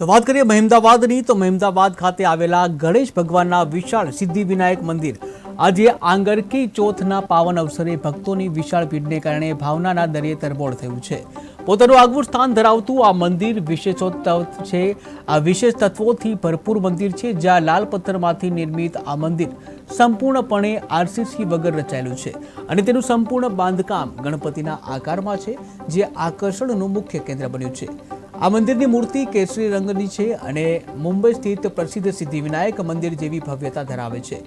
તો વાત કરીએ મહેમદાવાદની, તો મહેમદાવાદ ખાતે આવેલા ગણેશ ભગવાનના વિશાળ સિદ્ધિવિનાયક મંદિર. આજે આંગરકી ચોથના પાવન અવસરે ભક્તોની વિશાળ ભીડને કારણે ભાવનાના દરિયે તરબોળ થયું છે. પોતાનું આગવું સ્થાન ધરાવતું આ મંદિર વિશેષોત્તવ છે. આ વિશેષ તત્વોથી ભરપૂર મંદિર છે, જ્યાં લાલ પથ્થરમાંથી નિર્મિત આ મંદિર સંપૂર્ણપણે આરસીસી વગર રચાયેલું છે. અને તેનું સંપૂર્ણ બાંધકામ ગણપતિના આકારમાં છે, જે આકર્ષણનું મુખ્ય કેન્દ્ર બન્યું છે. આ મંદિરની મૂર્તિ કેસરી રંગની છે અને મુંબઈ સ્થિત પ્રસિદ્ધ સિદ્ધિવિનાયક મંદિર જેવી ભવ્યતા ધરાવે છે.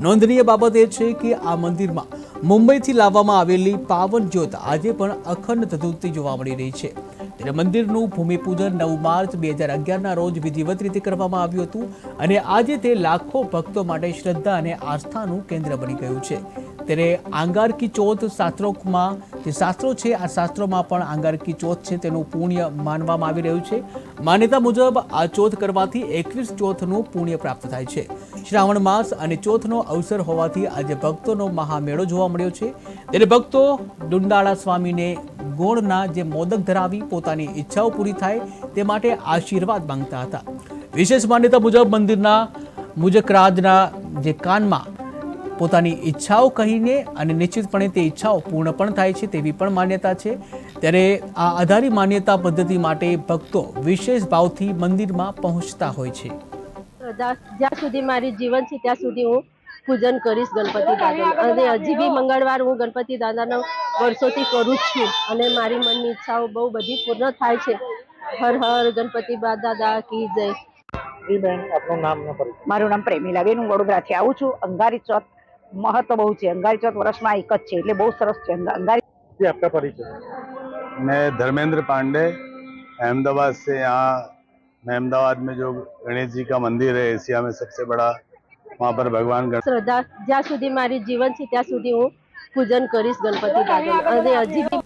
નોંધનીય બાબત એ છે કે આ મંદિરમાં મુંબઈથી લાવવામાં આવેલી પાવન જ્યોત આજે પણ અખંડ ધધુતી જોવા મળી રહી છે. ત્યારે મંદિરનું ભૂમિપૂજન નવ માર્ચ બે હજાર અગિયારના રોજ વિધિવત રીતે કરવામાં આવ્યું હતું અને આજે તે લાખો ભક્તો માટે શ્રદ્ધા અને આસ્થાનું કેન્દ્ર બની ગયું છે. ત્યારે આંગારકી ચોથ શાસ્ત્રોમાં, જે શાસ્ત્રો છે, આ શાસ્ત્રોમાં પણ આંગારકી ચોથ છે તેનું પુણ્ય માનવામાં આવી રહ્યું છે. માન્યતા મુજબ આ ચોથ કરવાથી એકવીસ ચોથનું પુણ્ય પ્રાપ્ત થાય છે. શ્રાવણ માસ અને ચોથનો અવસર હોવાથી આજે ભક્તોનો મહામેળો જોવા મળ્યો છે. ત્યારે ભક્તો ડુંડાળા સ્વામીને ગોળના જે મોદક ધરાવી પોતાની ઈચ્છાઓ પૂરી થાય તે માટે આશીર્વાદ માંગતા હતા. વિશેષ માન્યતા મુજબ મંદિરના મુજકરાજના જે કાનમાં પોતાની ઈચ્છાઓ કહીને અને નિશ્ચિતપણે તે ઈચ્છાઓ પૂર્ણ પણ થાય છે તેવી પણ માન્યતા છે. ત્યારે આ આધારી માન્યતા પદ્ધતિ માટે ભક્તો વિશેષ ભાવથી મંદિરમાં પહોંચતા હોય છે. જ્યાં સુધી મારી જીવન છે ત્યાં સુધી હું પૂજન કરીશ ગણપતિ દાદા અને હજી બી મંગળવાર હું ગણપતિ દાદાનો વર્ષોથી કરું જ છું અને મારી મનની ઈચ્છાઓ બહુ બધી પૂર્ણ થાય છે. હર હર ગણપતિ દાદા કી જય. મારું નામ પ્રેમીલાબેન હું વડોદરાથી આવું છું. અંગારી ચોથ મહત્વ બહુ છે અંગારી ચોથ વર્ષમાં એક જ છે એટલે બહુ સરસ છે અંગા- અંગારી जी आपका परिचय मैं धर्मेंद्र पांडे अहमदाबाद से यहाँ मैं अहमदाबाद में जो गणेश जी का मंदिर है एशिया में सबसे बड़ा वहाँ पर भगवान गण શ્રદ્ધા જ્યાં સુધી મારી જીવન છે ત્યાં સુધી હું પૂજન કરીશ ગણપતિ દાદાનું અને હજી બી